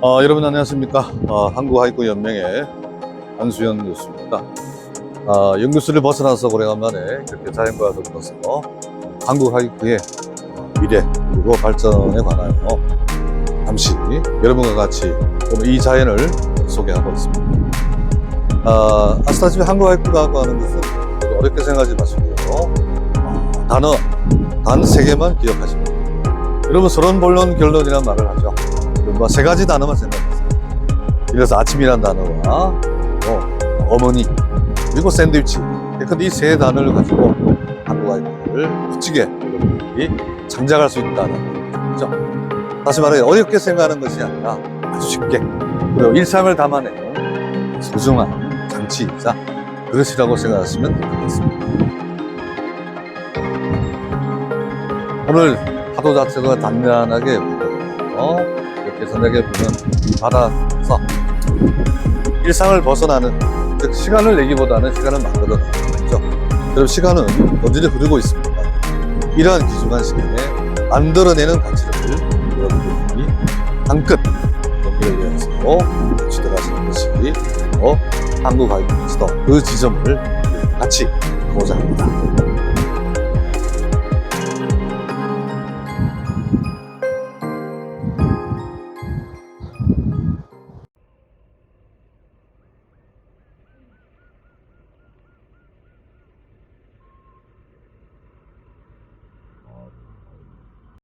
어, 여러분 안녕하십니까? 어, 한국하이쿠연맹의 안수현 교수입니다. 어, 연구소를 벗어나서 오래간만에 이렇게 자연과 더불어서 한국하이쿠의 미래 그리고 발전에 관하여 잠시 여러분과 같이 이 자연을 소개하고 있습니다. 아, 아시다시피 한국하이쿠라고 하는 것은 어렵게 생각하지 마시고요. 어, 단어, 단 세 개만 기억하시면 됩니다. 여러분 서론, 본론, 결론이란 말을 하죠. 뭐세 가지 단어만 생각하세요. 그래서 아침이란 단어와 어, 어머니 그리고 샌드위치. 근데 이 세 단어를 가지고 한국 아이들을 멋지게 여러분들이 장작할 수 있다는 거죠. 다시 말해 어렵게 생각하는 것이 아니라 아주 쉽게 그리고 일상을 담아내는 소중한 장치이자 그것이라고 생각하시면 되겠습니다. 오늘 파도 자체가 단단하게 불거든요. 이렇게 이 바다에서 일상을 벗어나는 즉 시간을 내기보다는 시간을 만들어내는 거죠. 그럼 시간은 언제든지 흐르고 있습니다. 이러한 귀중한 시간에 만들어내는 가치를 여러분들이 한끗 연결을 위해서 주들하시는 것이 어, 한국 아이콘스터 그 지점을 같이 보자 합니다.